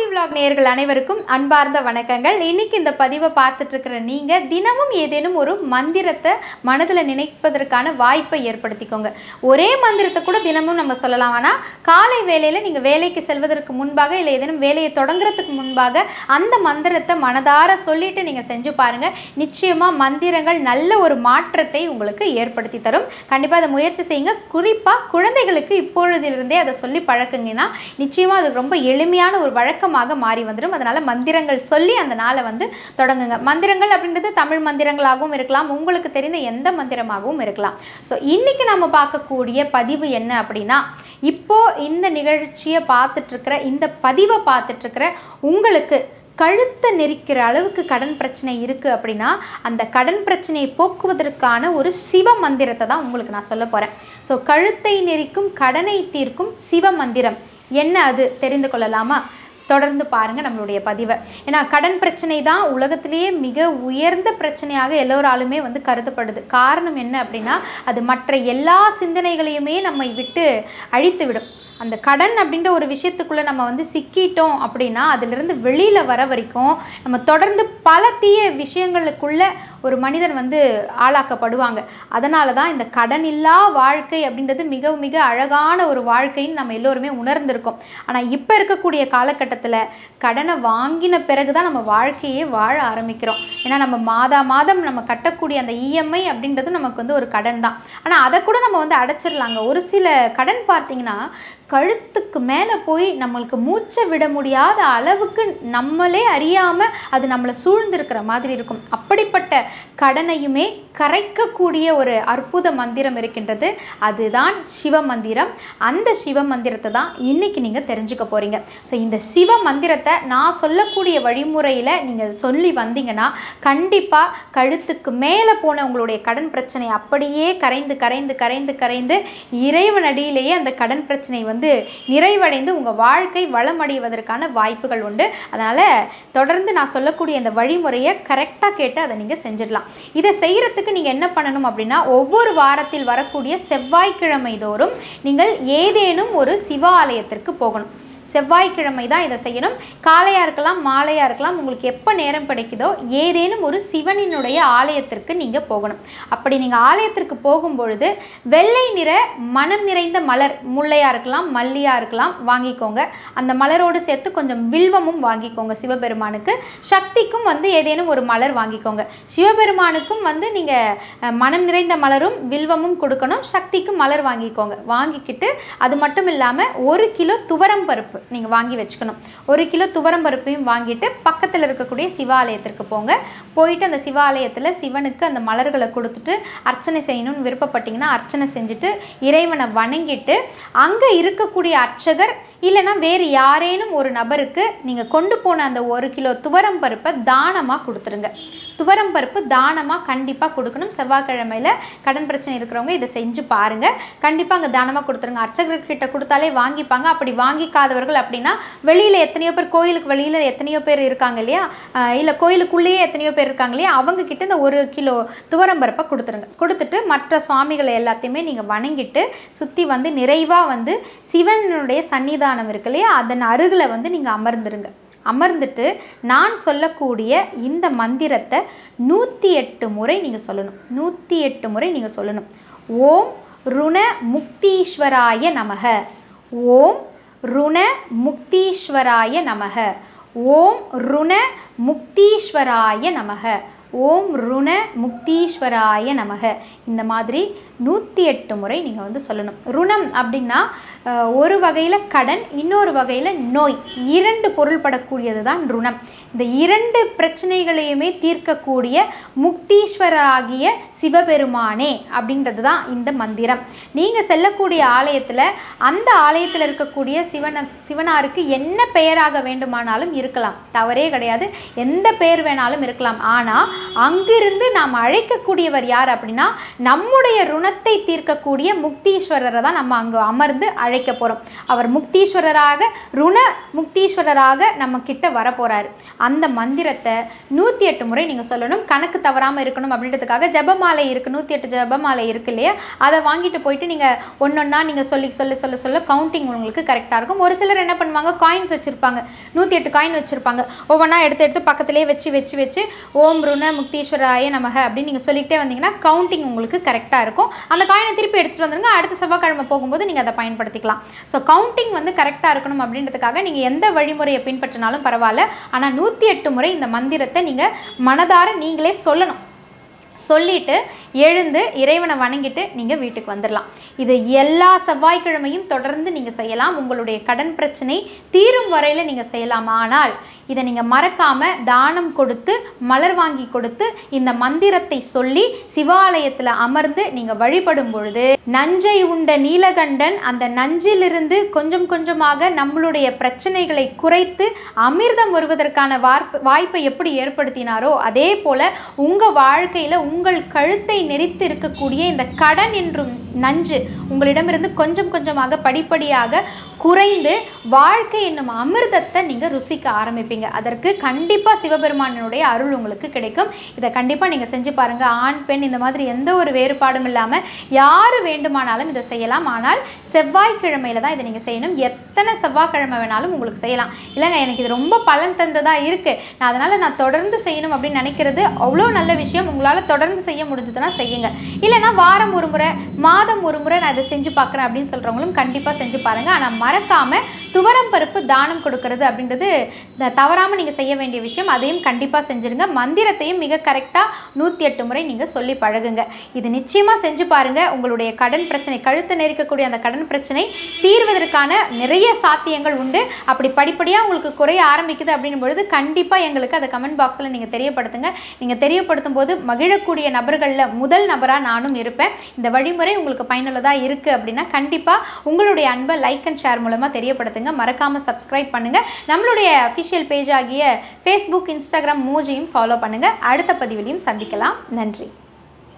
Aarthi vlog நேயர்கள் அனைவருக்கும் அன்பார்ந்த வணக்கங்கள். இன்னைக்கு இந்த பதிவை பார்த்துட்டு இருக்கிற நீங்கள் தினமும் ஏதேனும் ஒரு மந்திரத்தை மனதில் நினைப்பதற்கான வாய்ப்பை ஏற்படுத்திக்கோங்க. ஒரே மந்திரத்தை கூட தினமும் நம்ம சொல்லலாம். ஆனால் காலை வேலையில் நீங்கள் வேலைக்கு செல்வதற்கு முன்பாக இல்லை ஏதேனும் வேலையை தொடங்குறதுக்கு முன்பாக அந்த மந்திரத்தை மனதார சொல்லிட்டு நீங்கள் செஞ்சு பாருங்க. நிச்சயமாக மந்திரங்கள் நல்ல ஒரு மாற்றத்தை உங்களுக்கு ஏற்படுத்தி தரும். கண்டிப்பாக அதை முயற்சி செய்யுங்க. குறிப்பாக குழந்தைகளுக்கு இப்பொழுதிலிருந்தே அதை சொல்லி பழக்குங்கன்னா நிச்சயமாக அது ரொம்ப எளிமையான ஒரு வழக்கம் வழக்கமாக மாறி வந்துடும் அதனால் மந்திரங்கள் சொல்லி அந்த நாளை வந்து தொடங்குங்க. மந்திரங்கள் அப்படின்றது தமிழ் மந்திரங்களாகவும் இருக்கலாம். உங்களுக்கு தெரிந்த எந்த மந்திரமாகவும் இருக்கலாம். ஸோ இன்றைக்கி நம்ம பார்க்கக்கூடிய பதிவு என்ன அப்படின்னா இப்போ இந்த நிகழ்ச்சியை பார்த்துட்ருக்கிற இந்த பதிவை பார்த்துட்ருக்கிற உங்களுக்கு கழுத்தை நெரிக்கிற அளவுக்கு கடன் பிரச்சனை இருக்குது அப்படின்னா அந்த கடன் பிரச்சனையை போக்குவதற்கான ஒரு சிவ மந்திரத்தை தான் உங்களுக்கு நான் சொல்ல போகிறேன் ஸோ கழுத்தை நெரிக்கும் கடனை தீர்க்கும் சிவ மந்திரம். என்ன அது? தெரிந்து கொள்ளலாமா? தொடர்ந்து பாருங்கள் நம்மளுடைய பதிவை. ஏன்னா கடன் பிரச்சனை தான் உலகத்திலேயே மிக உயர்ந்த பிரச்சனையாக எல்லோராலுமே வந்து கருதப்படுது. காரணம் என்ன அப்படின்னா அது மற்ற எல்லா சிந்தனைகளையுமே நம்மை விட்டு அழித்து விடும் அந்த கடன் அப்படின்ற ஒரு விஷயத்துக்குள்ளே நம்ம வந்து சிக்கிட்டோம் அப்படின்னா அதிலிருந்து வெளியில் வர வரைக்கும் நம்ம தொடர்ந்து பல தீய விஷயங்களுக்குள்ள ஒரு மனிதன் வந்து ஆளாக்கப்படுவாங்க. அதனால தான் இந்த கடன் இல்லா வாழ்க்கை அப்படின்றது மிக மிக அழகான ஒரு வாழ்க்கைன்னு நம்ம எல்லோருமே உணர்ந்திருக்கோம். ஆனால் இப்போ இருக்கக்கூடிய காலகட்டத்தில் கடனை வாங்கின பிறகு தான் நம்ம வாழ்க்கையே வாழ ஆரம்பிக்கிறோம். ஏன்னா நம்ம மாதா மாதம் நம்ம கட்டக்கூடிய அந்த இஎம்ஐ அப்படின்றது நமக்கு வந்து ஒரு கடன் தான். ஆனால் அதை கூட நம்ம வந்து அடைச்சிடலாங்க. ஒரு சில கடன் பார்த்தீங்கன்னா கழுத்துக்கு மேலே போய் நம்மளுக்கு மூச்சை விட முடியாத அளவுக்கு நம்மளே அறியாமல் அது நம்மளை சூழ்ந்திருக்கிற மாதிரி இருக்கும். அப்படிப்பட்ட கடனையுமே கரைக்கக்கூடிய ஒரு அற்புத மந்திரம் இருக்கின்றது. அதுதான் சிவ மந்திரம். அந்த சிவ மந்திரத்தை தான் இன்னைக்கு நீங்கள் தெரிஞ்சுக்க போகிறீங்க ஸோ இந்த சிவ மந்திரத்தை நான் சொல்லக்கூடிய வழிமுறையில் நீங்கள் சொல்லி வந்தீங்கன்னா கண்டிப்பாக கழுத்துக்கு மேலே போன உங்களுடைய கடன் பிரச்சனை அப்படியே கரைந்து கரைந்து கரைந்து கரைந்து இறைவனடியிலேயே அந்த கடன் பிரச்சனை வந்து நிறைவடைந்து உங்கள் வாழ்க்கை வளமடைவதற்கான வாய்ப்புகள் உண்டு. அதனால் தொடர்ந்து நான் சொல்லக்கூடிய இந்த வழிமுறையை கரெக்டாக கேட்டு அதை நீங்கள் செஞ்சிடலாம். இதை செய்கிறதுக்கு நீங்கள் என்ன பண்ணணும் அப்படின்னா ஒவ்வொரு வாரத்தில் வரக்கூடிய செவ்வாய்க்கிழமை தோறும் நீங்கள் ஏதேனும் ஒரு சிவாலயத்திற்கு போகணும். செவ்வாய்க்கிழமை தான் இதை செய்யணும். காலையாக இருக்கலாம் மாலையாக இருக்கலாம் உங்களுக்கு எப்போ நேரம் கிடைக்குதோ ஏதேனும் ஒரு சிவனினுடைய ஆலயத்திற்கு நீங்கள் போகணும். அப்படி நீங்கள் ஆலயத்திற்கு போகும்பொழுது வெள்ளை நிற மனம் நிறைந்த மலர் முல்லையாக இருக்கலாம் மல்லியாக இருக்கலாம் வாங்கிக்கோங்க. அந்த மலரோடு சேர்த்து கொஞ்சம் வில்வமும் வாங்கிக்கோங்க சிவபெருமானுக்கு. சக்திக்கும் வந்து ஏதேனும் ஒரு மலர் வாங்கிக்கோங்க. சிவபெருமானுக்கும் வந்து நீங்கள் மனம் நிறைந்த மலரும் வில்வமும் கொடுக்கணும். சக்திக்கும் மலர் வாங்கிக்கோங்க. வாங்கிக்கிட்டு அது மட்டும் இல்லாமல் ஒரு கிலோ துவரம் பருப்பு. நீங்கள் வாங்கி வச்சுக்கணும். ஒரு கிலோ துவரம் பருப்பையும் வாங்கிட்டு பக்கத்தில் இருக்கக்கூடிய சிவாலயத்திற்கு போங்க. போயிட்டு அந்த சிவாலயத்தில் சிவனுக்கு அந்த மலர்களை கொடுத்துட்டு அர்ச்சனை செய்யணும்னு விருப்பப்பட்டீங்கன்னா அர்ச்சனை செஞ்சுட்டு இறைவனை வணங்கிட்டு அங்கே இருக்கக்கூடிய அர்ச்சகர் இல்லைன்னா வேறு யாரேனும் ஒரு நபருக்கு நீங்கள் கொண்டு போன அந்த ஒரு கிலோ துவரம் பருப்பை தானமாக கொடுத்துருங்க. துவரம் பருப்பு தானமாக கண்டிப்பாக கொடுக்கணும். செவ்வாய்க்கிழமையில் கடன் பிரச்சனை இருக்கிறவங்க இதை செஞ்சு பாருங்கள் கண்டிப்பாக அங்கே தானமாக கொடுத்துருங்க. அர்ச்சகர்கிட்ட கொடுத்தாலே வாங்கிப்பாங்க. அப்படி வாங்கிக்காதவர்கள் அப்படின்னா வெளியில் எத்தனையோ பேர் கோயிலுக்கு வெளியில் எத்தனையோ பேர் இருக்காங்க இல்லையா? இல்லை கோயிலுக்குள்ளேயே எத்தனையோ பேர் இருக்காங்க இல்லையா? அவங்கக்கிட்ட இந்த ஒரு கிலோ துவரம் பருப்பை கொடுத்துருங்க. கொடுத்துட்டு மற்ற சுவாமிகளை எல்லாத்தையுமே நீங்கள் வணங்கிட்டு சுற்றி வந்து நிறைவாக வந்து சிவனுடைய சன்னிதானம் இருக்கு இல்லையா? அதன் அருகில் வந்து நீங்கள் அமர்ந்துருங்க. அமர்ந்துட்டு நான் சொல்லக்கூடிய இந்த மந்திரத்தை நூற்றி எட்டு முறை நீங்கள் சொல்லணும். நூற்றி எட்டு முறை நீங்கள் சொல்லணும். ஓம் ருண முக்தீஸ்வராய நமக. ஓம் ருண முக்தீஸ்வராய நமக. ஓம் ருண முக்தீஸ்வராய நமக. ஓம் ருண முக்தீஸ்வராய நமக. இந்த மாதிரி நூற்றி எட்டு முறை நீங்கள் வந்து சொல்லணும். ருணம் அப்படின்னா ஒரு வகையில் கடன் இன்னொரு வகையில் நோய். இரண்டு பொருள்படக்கூடியது தான் ருணம். இந்த இரண்டு பிரச்சனைகளையுமே தீர்க்கக்கூடிய முக்தீஸ்வரராகிய சிவபெருமானே அப்படின்றது தான் இந்த மந்திரம். நீங்கள் செல்லக்கூடிய ஆலயத்தில் அந்த ஆலயத்தில் இருக்கக்கூடிய சிவன சிவனாருக்கு என்ன பெயராக வேண்டுமானாலும் இருக்கலாம். தவறே கிடையாது. எந்த பெயர் வேணாலும் இருக்கலாம். ஆனால் அங்கிருந்து நாம் அழைக்கக்கூடியவர் யார் அப்படின்னா நம்முடைய ருணத்தை தீர்க்கக்கூடிய முக்தீஸ்வரரை தான் நம்ம அங்கே அமர்ந்து அழைக்க போகிறோம் அவர் முக்தீஸ்வரராக ருண முக்தீஸ்வரராக நம்ம கிட்ட வரப்போகிறார் அந்த மந்திரத்தை நூற்றி எட்டு முறை நீங்கள் சொல்லணும். கணக்கு தவறாமல் இருக்கணும் அப்படின்றதுக்காக ஜபமாலை இருக்குது நூற்றி எட்டு ஜபமாலை இருக்கு இல்லையா? அதை வாங்கிட்டு போயிட்டு நீங்கள் ஒன்றொன்னா நீங்கள் சொல்லி சொல்ல சொல்ல சொல்ல கவுண்டிங் உங்களுக்கு கரெக்டாக இருக்கும். ஒரு சிலர் என்ன பண்ணுவாங்க? காயின்ஸ் வச்சுருப்பாங்க. நூற்றி எட்டு காயின் வச்சுருப்பாங்க. ஒவ்வொன்றா எடுத்து எடுத்து பக்கத்துலேயே வச்சு வச்சு வச்சு ஓம் ருண முக்தீஸ்வராய நமக அப்படின்னு நீங்கள் சொல்லிக்கிட்டே வந்தீங்கன்னா கவுண்டிங் உங்களுக்கு கரெக்டாக இருக்கும். அந்த காயினை திருப்பி எடுத்துகிட்டு வந்துருங்க. அடுத்த செவ்வாய்க்கிழமை போகும்போது நீங்கள் அதை பயன்படுத்தி பயன்படுத்திக்கலாம் ஸோ கவுண்டிங் வந்து கரெக்டாக இருக்கணும் அப்படின்றதுக்காக நீங்கள் எந்த வழிமுறையை பின்பற்றினாலும் பரவாயில்ல. ஆனால் நூற்றி எட்டு முறை இந்த மந்திரத்தை நீங்கள் மனதார நீங்களே சொல்லணும். சொல்லிட்டு எழுந்து இறைவனை வணங்கிட்டு நீங்கள் வீட்டுக்கு வந்துடலாம் இது எல்லா செவ்வாய்க்கிழமையும் தொடர்ந்து நீங்கள் செய்யலாம். உங்களுடைய கடன் பிரச்சனை தீரும் வரையில் நீங்கள் செய்யலாம். ஆனால் இதை நீங்கள் மறக்காமல் தானம் கொடுத்து மலர் வாங்கி கொடுத்து இந்த மந்திரத்தை சொல்லி சிவாலயத்தில் அமர்ந்து நீங்கள் வழிபடும் பொழுது நஞ்சை உண்ட நீலகண்டன் அந்த நஞ்சிலிருந்து கொஞ்சம் கொஞ்சமாக நம்மளுடைய பிரச்சனைகளை குறைத்து அமிர்தம் வருவதற்கான வாய்ப்பை எப்படி ஏற்படுத்தினாரோ அதே போல் உங்கள் வாழ்க்கையில் உங்கள் கழுத்தை நெரித்து இருக்கக்கூடிய இந்த கடன் என்றும் நஞ்சு உங்களிடமிருந்து கொஞ்சம் கொஞ்சமாக படிப்படியாக குறைந்து வாழ்க்கை என்னும் அமிர்தத்தை நீங்கள் ருசிக்க ஆரம்பிப்பீங்க. அதற்கு கண்டிப்பாக சிவபெருமானனுடைய அருள் உங்களுக்கு கிடைக்கும். இதை கண்டிப்பாக நீங்கள் செஞ்சு பாருங்கள் ஆண் பெண் இந்த மாதிரி எந்த ஒரு வேறுபாடும் இல்லாமல் யார் வேண்டுமானாலும் இதை செய்யலாம். ஆனால் செவ்வாய்க்கிழமையில் தான் இதை நீங்கள் செய்யணும். எத்தனை செவ்வாய்க்கிழமை வேணாலும் உங்களுக்கு செய்யலாம். இல்லைங்க எனக்கு இது ரொம்ப பலன் தந்ததாக இருக்குது நான் அதனால் நான் தொடர்ந்து செய்யணும் அப்படின்னு நினைக்கிறது அவ்வளோ நல்ல விஷயம். உங்களால் தொடர்ந்து செய்ய முடிஞ்சதுன்னா செய்யுங்க. இல்லைன்னா வாரம் ஒரு முறை மா மாதம் ஒரு முறை நான் இதை செஞ்சு பார்க்குறேன் அப்படின்னு சொல்கிறவங்களும் கண்டிப்பாக செஞ்சு பாருங்கள் ஆனால் மறக்காமல் துவரம் பருப்பு தானம் கொடுக்கறது அப்படின்றது தவறாமல் நீங்கள் செய்ய வேண்டிய விஷயம். அதையும் கண்டிப்பாக செஞ்சுருங்க. மந்திரத்தையும் மிக கரெக்டாக நூற்றி எட்டு முறை நீங்கள் சொல்லி பழகுங்க. இது நிச்சயமாக செஞ்சு பாருங்கள் உங்களுடைய கடன் பிரச்சனை கழுத்து நெரிக்கக்கூடிய அந்த கடன் பிரச்சனை தீர்வதற்கான நிறைய சாத்தியங்கள் உண்டு. அப்படி படிப்படியாக உங்களுக்கு குறைய ஆரம்பிக்குது அப்படின்னும் பொழுது கண்டிப்பாக எங்களுக்கு அதை கமெண்ட் பாக்ஸில் நீங்கள் தெரியப்படுத்துங்க. நீங்கள் தெரியப்படுத்தும் போது மகிழக்கூடிய நபர்களில் முதல் நபராக நானும் இருப்பேன். இந்த வழிமுறை உங்களுக்கு பயனுள்ளதாக இருக்குது அப்படின்னா கண்டிப்பாக உங்களுடைய அன்பை லைக் அண்ட் ஷேர் மூலமாக தெரியப்படுத்துங்க. மறக்காமல் சப்ஸ்கிரைப் பண்ணுங்கள் நம்மளுடைய அஃபிஷியல் பேஜ் ஆகிய ஃபேஸ்புக் இன்ஸ்டாகிராம் மூஜையும் ஃபாலோ பண்ணுங்கள் அடுத்த பதிவிலையும் சந்திக்கலாம். நன்றி.